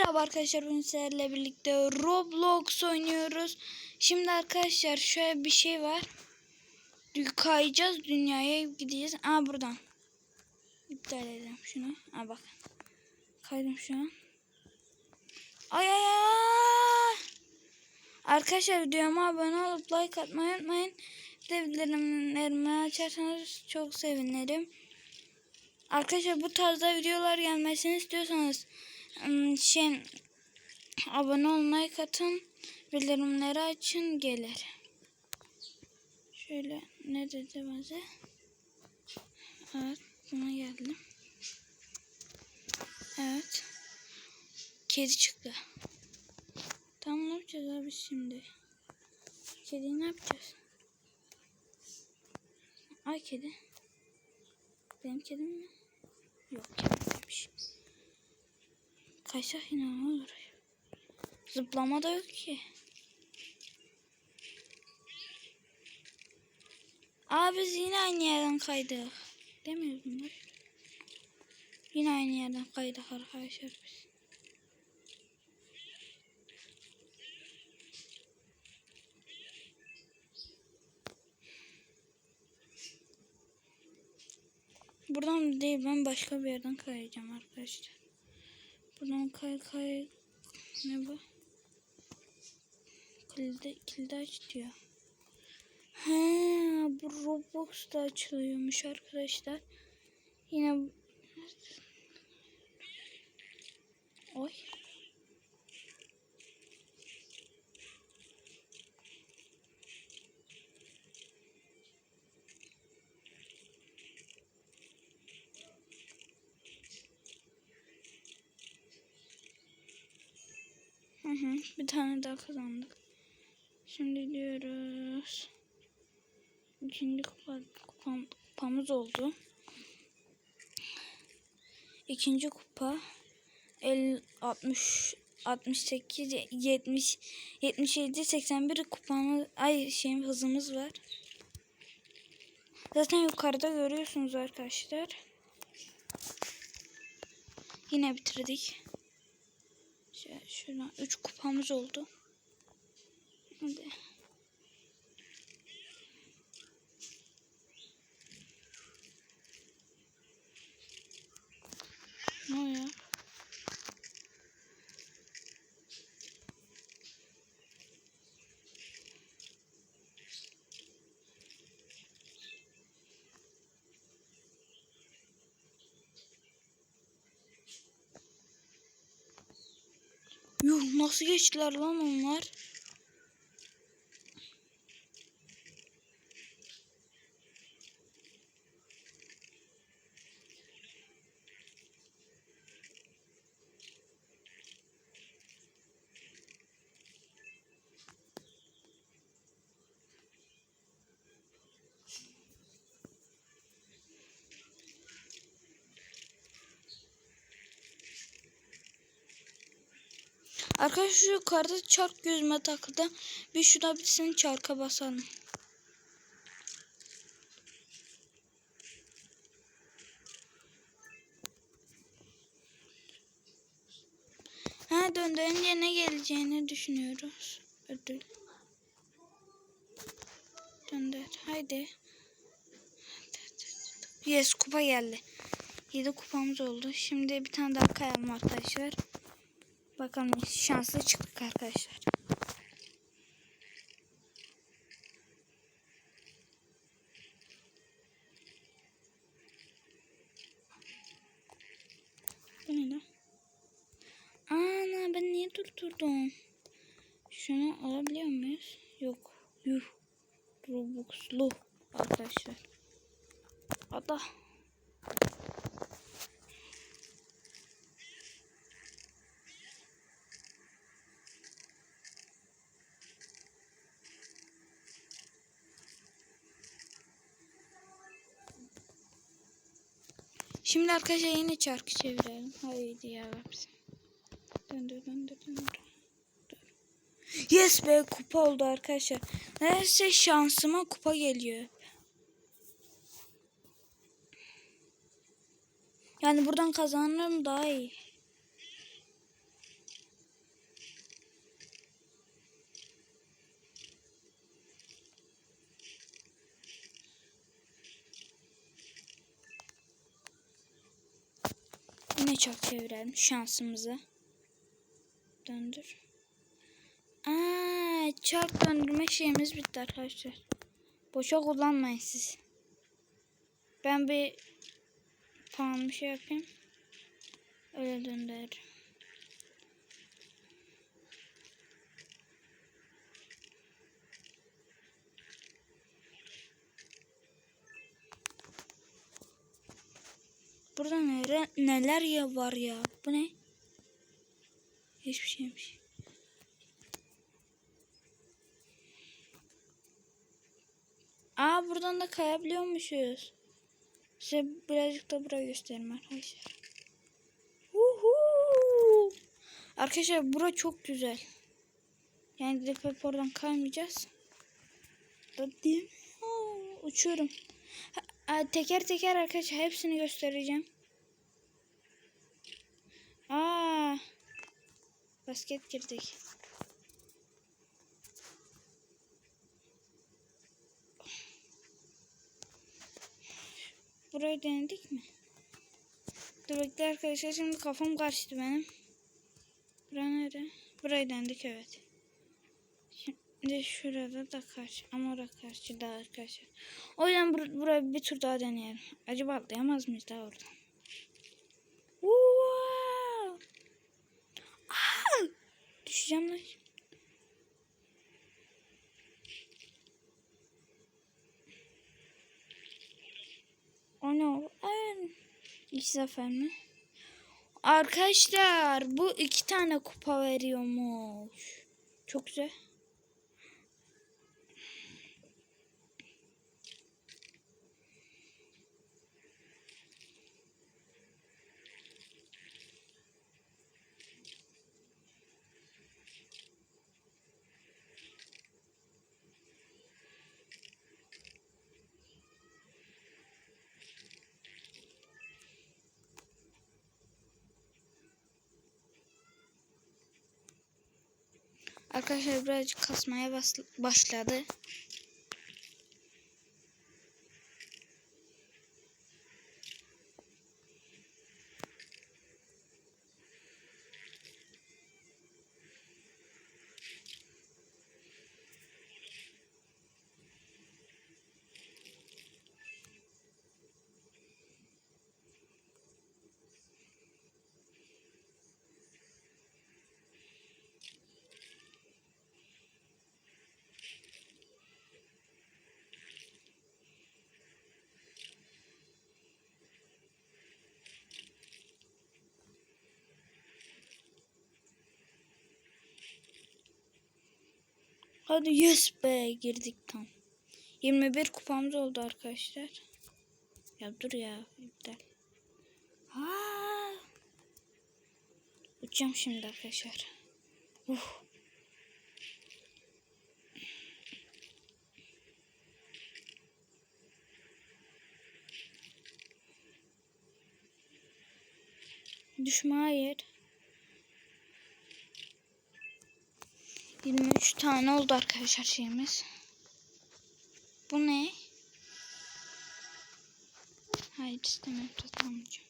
Merhaba arkadaşlar bugün sizlerle birlikte Roblox oynuyoruz. Şimdi arkadaşlar şöyle bir şey var. Kayacağız dünyaya gideceğiz. Aa buradan. İptal edelim şunu. Aa bak. Kaydım şu an. Ay ay ay. Arkadaşlar videoma abone olup like atmayı unutmayın. Bir de bildirimlerimi açarsanız çok sevinirim. Arkadaşlar bu tarzda videolar gelmesini istiyorsanız şey abone olmayı katın bildirimleri açın gelir. Şöyle ne dedi bize? Evet buna geldim. Evet. Kedi çıktı. Tamam ne yapacağız abi şimdi? Kediyi ne yapacağız? Ay kedi. Benim kedim mi? Yok Kaçsak yine ne olur? Zıplama da yok ki. Aa biz yine aynı yerden kaydık. Demiyoruz mu? Yine aynı yerden kaydık arkadaşlar biz. Buradan değil ben başka bir yerden kayacağım arkadaşlar. Buradan kay kay ne bu? Kilidi, kilidi aç diyor. He, bu Roblox'ta açılıyormuş arkadaşlar. Yine Oy. Hı hı, bir tane daha kazandık. Şimdi diyoruz. İkinci kupa, kupam, kupamız oldu. İkinci kupa 50, 60 68 70 77 81 kupamız ay şeyim hızımız var. Zaten yukarıda görüyorsunuz arkadaşlar. Yine bitirdik. Şöyle 3 kupamız oldu. Hadi. Ne oluyor? Yuh nasıl geçtiler lan onlar? Arkadaşlar yukarıda çark gözüme takıldı. Bir şuna bitsin çarka basalım. Ha döndürünce ne geleceğini düşünüyoruz. Ödül. Döndür. Haydi. Yes kupa geldi. 7 kupamız oldu. Şimdi bir tane daha kayalım arkadaşlar. Bakalım şanslı çıktık arkadaşlar. Bu ne? Ana ben niye durdurdum? Şunu alabiliyor muyuz? Yok. Yuh. Robux'lu arkadaşlar. Ada. Şimdi arkadaşlar yine çarkı çevirelim. Haydi ya Rabbim. Döndür döndür döndür. Yes be kupa oldu arkadaşlar. Neyse şansıma kupa geliyor. Yani buradan kazanırım daha iyi. Çevirelim şansımızı. Döndür. Aa, çark döndürme şeyimiz bitti arkadaşlar. Boşa kullanmayın siz. Ben bir tamam bir şey yapayım. Öyle döndürürüm. Burada nere, neler ya var ya? Bu ne? Hiçbir şeymiş. Aa buradan da kayabiliyormuşuz. Size birazcık da burayı göstereyim arkadaşlar. Uhu! Arkadaşlar bura çok güzel. Yani gidip oradan kaymayacağız. Da Uçuyorum. Teker teker arkadaşlar hepsini göstereceğim. Aa, basket girdik. Burayı denedik mi? Dur bekle arkadaşlar şimdi kafam karıştı benim. Bura nere? Burayı denedik evet. Şimdi şurada da karşı ama orada karşı daha arkadaşlar. O yüzden bur burayı bir tur daha deneyelim. Acaba atlayamaz mıyız daha oradan? Wow! Aa! Düşeceğim lan. O ne o? Ay, İki zafer mi? Arkadaşlar bu iki tane kupa veriyormuş. Çok güzel. Arkadaşlar birazcık kasmaya başladı. Hadi yes be girdik tam. 21 kupamız oldu arkadaşlar. Ya dur ya iptal. Aa! Uçacağım şimdi arkadaşlar. Uf. Düşme hayır. 23 tane oldu arkadaşlar şeyimiz. Bu ne? Hayır istemiyorum tutamayacağım.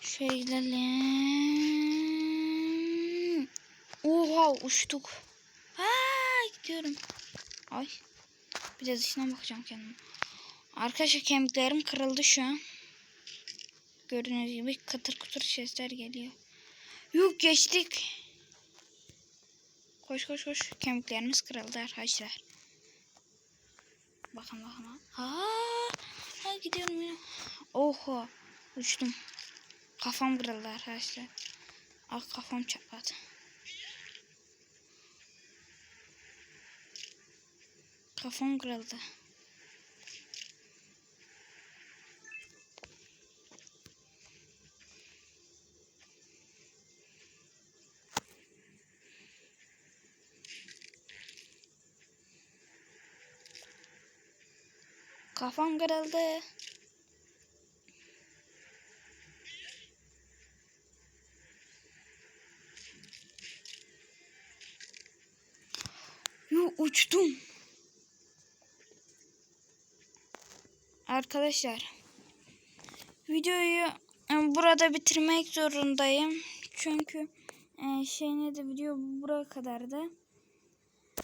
Şöyle gidelim. Oha uçtuk. Aa, gidiyorum. Ay. Biraz içine bakacağım kendime. Arkadaşlar kemiklerim kırıldı şu an. Gördüğünüz gibi katır kutur sesler geliyor. Yok geçtik. Koş koş koş. Kemiklerimiz kırıldı arkadaşlar. Bakın bakın. Aa, ha gidiyorum yine. Oha. Uçtum. Kafam kırıldı arkadaşlar. Ah kafam çatladı. Kafam kırıldı. Kafam kırıldı. Yo uçtum. Arkadaşlar videoyu e, burada bitirmek zorundayım. Çünkü e, şey ne de video buraya kadardı.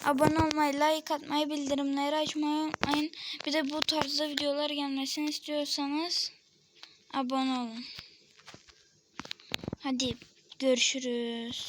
Abone olmayı, like atmayı, bildirimleri açmayı unutmayın. Bir de bu tarzda videolar gelmesini istiyorsanız abone olun. Hadi görüşürüz.